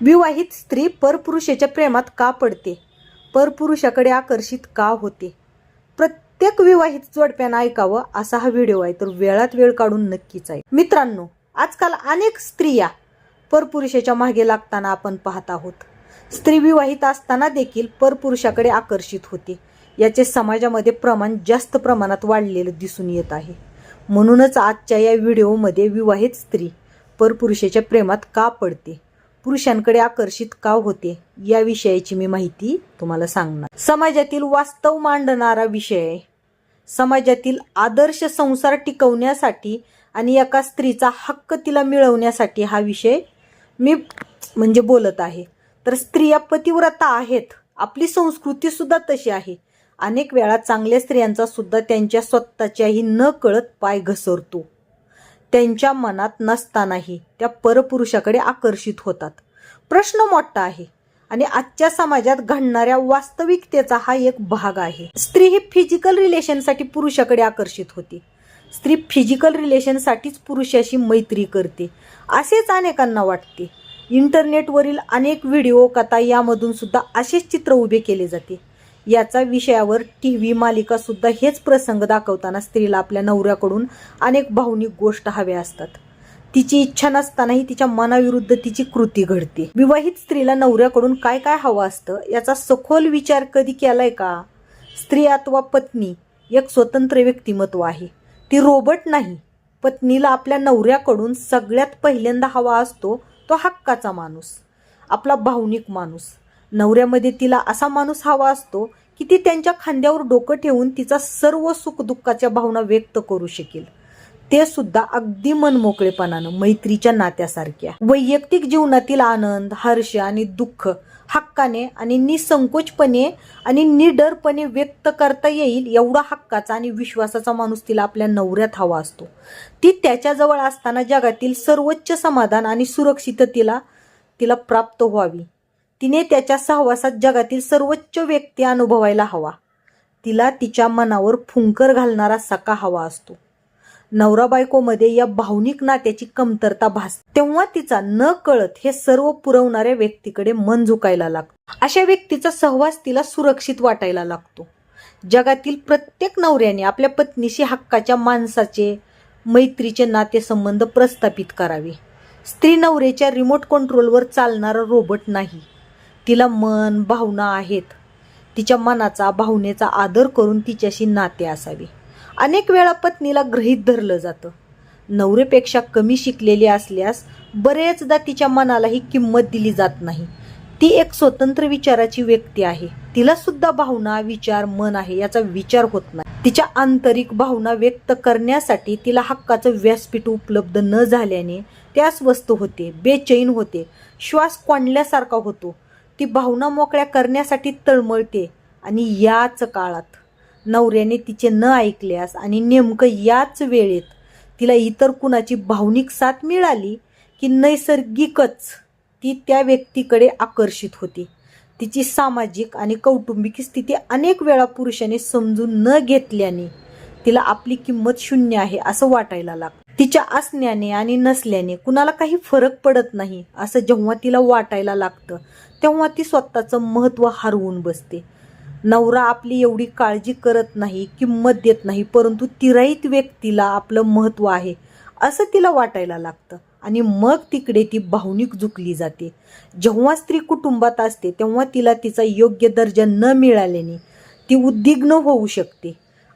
विवाहित स्त्री परपुरुषाच्या प्रेमात का पडते? परपुरुषाकडे आकर्षित का होते? प्रत्येक विवाहित जोडप्यानं ऐकावं असा हा व्हिडिओ आहे तर वेळात वेळ काढून नक्कीच आहे. मित्रांनो आजकाल अनेक स्त्रिया परपुरुषाच्या मागे लागताना आपण पाहत आहोत. स्त्री विवाहित असताना देखील परपुरुषाकडे आकर्षित होते. याचे समाजामध्ये प्रमाण जास्त प्रमाणात वाढलेलं दिसून येत आहे. म्हणूनच आजच्या या व्हिडिओमध्ये विवाहित स्त्री परपुरुषाच्या प्रेमात का पडते? पुरुषांकडे आकर्षित का होते या विषयाची मी माहिती तुम्हाला सांगणार. समाजातील वास्तव मांडणारा विषय समाजातील आदर्श संसार टिकवण्यासाठी आणि एका स्त्रीचा हक्क तिला मिळवण्यासाठी हा विषय मी म्हणजे बोलत आहे. तर स्त्रिया पतिव्रता आहेत आपली संस्कृती सुद्धा तशी आहे. अनेक वेळा चांगल्या स्त्रियांचा सुद्धा त्यांच्या स्वतःच्याही न कळत पाय घसरतो. त्यांच्या मनात नसतानाही त्या परपुरुषाकडे आकर्षित होतात. प्रश्न मोठा आहे आणि आजच्या समाजात घडणाऱ्या वास्तविकतेचा हा एक भाग आहे. स्त्री ही फिजिकल रिलेशनसाठी पुरुषाकडे आकर्षित होते. स्त्री फिजिकल रिलेशनसाठीच पुरुषाशी मैत्री करते. असेच अनेकांना वाटते. इंटरनेटवरील अनेक व्हिडिओ कथा यामधून सुद्धा असेच चित्र उभे केले जाते. याचा विषयावर टी व्ही मालिका सुद्धा हेच प्रसंग दाखवताना स्त्रीला आपल्या नवऱ्याकडून अनेक भावनिक गोष्ट हव्या असतात. तिची इच्छा नसतानाही तिच्या मनाविरुद्ध तिची कृती घडते. विवाहित स्त्रीला नवऱ्याकडून काय काय हवं असतं याचा सखोल विचार कधी केलाय का? स्त्री अथवा पत्नी एक स्वतंत्र व्यक्तिमत्व आहे. ती रोबट नाही. पत्नीला आपल्या नवऱ्याकडून सगळ्यात पहिल्यांदा हवा असतो तो हक्काचा माणूस आपला भावनिक माणूस. नवऱ्यामध्ये तिला असा माणूस हवा असतो की ती त्यांच्या खांद्यावर डोकं ठेवून तिचा सर्व सुख दुःखाच्या भावना व्यक्त करू शकेल. ते सुद्धा अगदी मनमोकळेपणानं मैत्रीच्या नात्यासारख्या. वैयक्तिक जीवनातील आनंद हर्ष आणि दुःख हक्काने आणि निसंकोचपणे आणि निडरपणे व्यक्त करता येईल एवढा हक्काचा आणि विश्वासाचा माणूस तिला आपल्या नवऱ्यात हवा असतो. ती त्याच्याजवळ असताना जगातील सर्वोच्च समाधान आणि सुरक्षिततेला तिला प्राप्त व्हावी. तिने त्याच्या सहवासात जगातील सर्वोच्च व्यक्ती अनुभवायला हवा. तिला तिच्या मनावर फुंकर घालणारा सका हवा असतो. नवरा बायकोमध्ये या भावनिक नात्याची कमतरता भास तेव्हा तिचा न कळत हे सर्व पुरवणाऱ्या व्यक्तीकडे मन झुकायला लागतो. अशा व्यक्तीचा सहवास तिला सुरक्षित वाटायला लागतो. जगातील प्रत्येक नवऱ्याने आपल्या पत्नीशी हक्काच्या माणसाचे मैत्रीचे नातेसंबंध प्रस्थापित करावे. स्त्री नवऱ्याच्या रिमोट कंट्रोलवर चालणारा रोबोट नाही. तिला मन भावना आहेत. तिच्या मनाचा भावनेचा आदर करून तिच्याशी नाते असावे. अनेक वेळा पत्नीला गृहीत धरलं जातं. नवरेपेक्षा कमी शिकलेली असल्यास बरेचदा तिच्या मनालाही किंमत दिली जात नाही. ती एक स्वतंत्र विचाराची व्यक्ती आहे. तिला सुद्धा भावना विचार मन आहे याचा विचार होत नाही. तिच्या आंतरिक भावना व्यक्त करण्यासाठी तिला हक्काचं व्यासपीठ उपलब्ध न झाल्याने ती वस्तू होते बेचैन होते श्वास कोंडल्यासारखा होतो. ती भावना मोकळ्या करण्यासाठी तळमळते. आणि याच काळात नवऱ्याने तिचे न ऐकल्यास आणि नेमकं याच वेळेत तिला इतर कुणाची भावनिक साथ मिळाली की नैसर्गिकच ती त्या व्यक्तीकडे आकर्षित होती. तिची सामाजिक आणि कौटुंबिक स्थिती अनेक वेळा पुरुषाने समजून न घेतल्याने तिला आपली किंमत शून्य आहे असं वाटायला लागतं तिच्या असण्याने आणि नसल्याने कुणाला काही फरक पडत नाही असं जेव्हा तिला वाटायला लागतं तेव्हा ती स्वतःचं महत्त्व हरवून बसते. नवरा आपली एवढी काळजी करत नाही किंमत देत नाही परंतु तिराईत व्यक्तीला आपलं महत्त्व आहे असं तिला वाटायला लागतं. आणि मग तिकडे ती भावनिक झुकली जाते. जेव्हा स्त्री कुटुंबात असते तेव्हा तिला तिचा योग्य दर्जा न मिळाल्याने ती उद्विग्न होऊ शकते.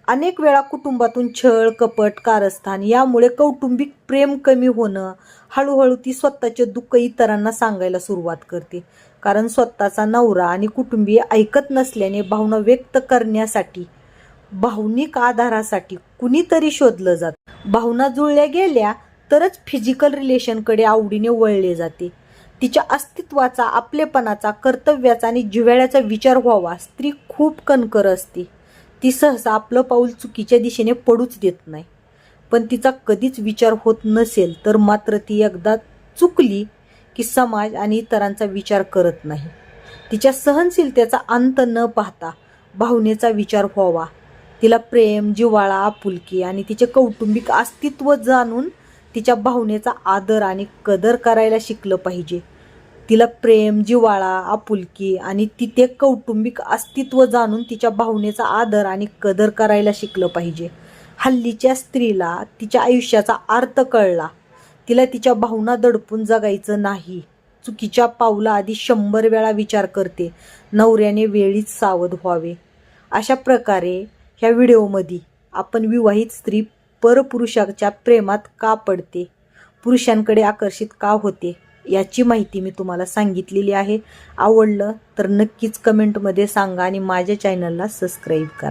अनेक वेळा कुटुंबातून छळ कपट कारस्थान यामुळे कौटुंबिक प्रेम कमी होणं हळूहळू ती स्वतःचे दुःख इतरांना सांगायला सुरुवात करते. कारण स्वतःचा नवरा आणि कुटुंबीय ऐकत नसल्याने भावना व्यक्त करण्यासाठी भावनिक आधारासाठी कुणीतरी शोधलं जात. भावना जुळल्या गेल्या तरच फिजिकल रिलेशनकडे आवडीने वळले जाते. तिच्या अस्तित्वाचा आपलेपणाचा कर्तव्याचा आणि जिव्हाळ्याचा विचार व्हावा स्त्री खूप कणकर असते. ती सहसा आपलं पाऊल चुकीच्या दिशेने पडूच देत नाही. पण तिचा कधीच विचार होत नसेल तर मात्र ती एकदा चुकली की समाज आणि इतरांचा विचार करत नाही. तिच्या सहनशीलतेचा अंत न पाहता भावनेचा विचार व्हावा. तिला प्रेम जिव्हाळा आपुलकी आणि तिचे कौटुंबिक अस्तित्व जाणून तिच्या भावनेचा आदर आणि कदर करायला शिकलं पाहिजे. तिला प्रेम जिव्हाळा आपुलकी आणि तिथे कौटुंबिक अस्तित्व जाणून तिच्या भावनेचा आदर आणि कदर करायला शिकलं पाहिजे. हल्लीच्या स्त्रीला तिच्या आयुष्याचा अर्थ कळला. तिला तिच्या भावना दडपून जगायचं नाही. चुकीच्या पावला आधी शंभर वेळा विचार करते. नवऱ्याने वेळीच सावध व्हावे. अशा प्रकारे ह्या व्हिडिओमध्ये आपण विवाहित स्त्री परपुरुषाच्या प्रेमात का पडते? पुरुषांकडे आकर्षित का होते? याची माहिती मी तुम्हाला सांगितलेली आहे. आवडलं तर नक्कीच कमेंटमध्ये सांगा आणि माझ्या चॅनलला सबस्क्राईब करा.